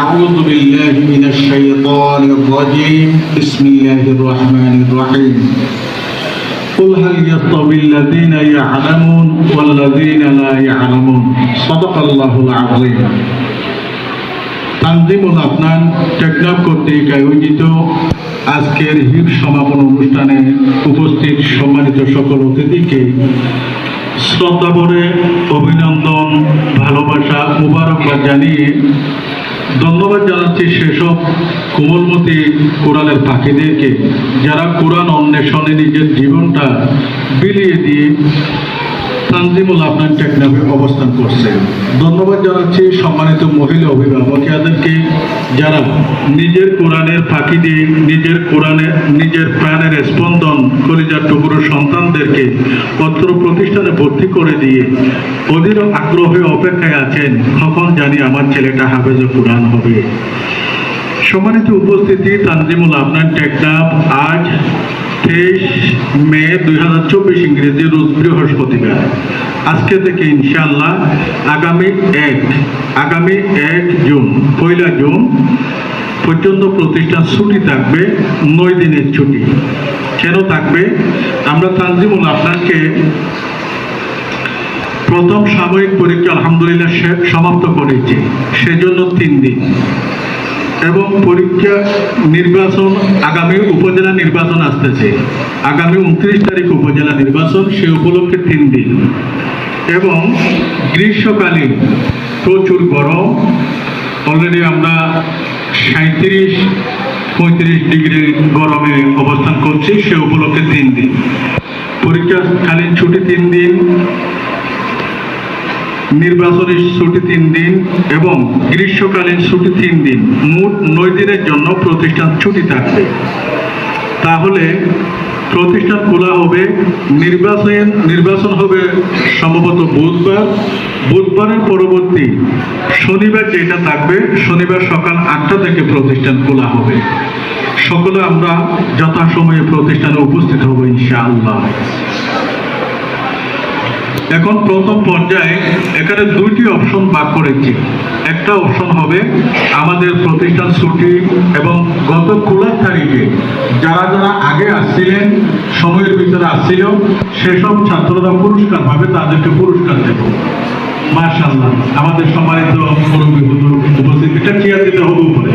أعوذ بالله من الشيطان الرجيم بسم الله الرحمن الرحيم قل هل يستوي الذين يعلمون والذين لا يعلمون صدق الله العظيم তানজিমুল আপনার টেকনাফ কর্তৃক আয়োজিত আজকের হিপ সমাপন অনুষ্ঠানে উপস্থিত সম্মানিত সকল অতিথিকে শ্রদ্ধা ভরে অভিনন্দন ভালোবাসা মুবারকবাদ জানিয়ে ধন্যবাদ জানাচ্ছি সেসব কোমলমতি কোরআনের পাখিদেরকে যারা কোরআন অন্বেষণে নিজের জীবনটা বিলিয়ে দিয়ে তানজিমুল আপনার টেকনাফে অবস্থান করছে। ধন্যবাদ জানাচ্ছি সম্মানিত মহিলা অভিভাবকদেরকে যারা নিজের কোরআনের ফাঁকি দিয়ে নিজের কোরআনের নিজের প্রাণের স্পন্দন কলিজার টুকরো সন্তানদেরকে পত্র প্রতিষ্ঠানে ভর্তি করে দিয়ে অধীর আগ্রহে অপেক্ষায় আছেন, কখন জানি আমার ছেলেটা হাফেজে কোরআন হবে। সম্মানিত উপস্থিতি, তানজিমুল আপনার টেকনাফ আজ তেইশ মে দুই হাজার চব্বিশ ইংরেজি রোজ বৃহস্পতিবার। আজকে থেকে ইনশাল্লাহ আগামী এক আগামী এক জুন, পয়লা জুন পর্যন্ত প্রতিষ্ঠান ছুটি থাকবে, নয় দিনের ছুটি। কেন থাকবে? আমরা তানজিমুল আপনাকে প্রথম সাময়িক পরীক্ষা আলহামদুলিল্লাহ সমাপ্ত করেছি, সেজন্য তিন দিন। এবং পরীক্ষা নির্বাচন, আগামী উপজেলা নির্বাচন আসতেছে। আগামী উনত্রিশ তারিখ উপজেলা নির্বাচন, সে উপলক্ষে তিন দিন। এবং গ্রীষ্মকালীন প্রচুর গরম। অলরেডি আমরা সাঁত্রিশ পঁয়ত্রিশ ডিগ্রি গরমে অবস্থান করছি, সে উপলক্ষে তিন দিন। পরীক্ষাকালীন ছুটি তিন দিন। নির্বাচনের ছুটি তিন দিন এবং গ্রীষ্মকালীন ছুটি তিন দিন। মোট নয় দিনের জন্য প্রতিষ্ঠান ছুটি থাকবে। তাহলে প্রতিষ্ঠান খোলা হবে, নির্বাচন নির্বাচন হবে সম্ভবত বুধবার। বুধবারের পরবর্তী শনিবার যেটা থাকবে, শনিবার সকাল আটটা থেকে প্রতিষ্ঠান খোলা হবে। সকলে আমরা যথাসময়ে প্রতিষ্ঠানে উপস্থিত হব, ইনশাআল্লাহ। এখন প্রথম পর্যায়ে এখানে দুইটি অপশন ভাগ করেছি। একটা অপশন হবে আমাদের প্রতিষ্ঠান ছুটি এবং গত খোলার তারিখে যারা যারা আগে আসছিলেন, সময়ের ভিতরে আসছিল, সেসব ছাত্ররা পুরস্কার পাবে তাদেরকে পুরস্কার দেব। মার্শাল্লাহ আমাদের সম্মানিত উপস্থিত। এটা চেয়ার দিতে হবে উপরে?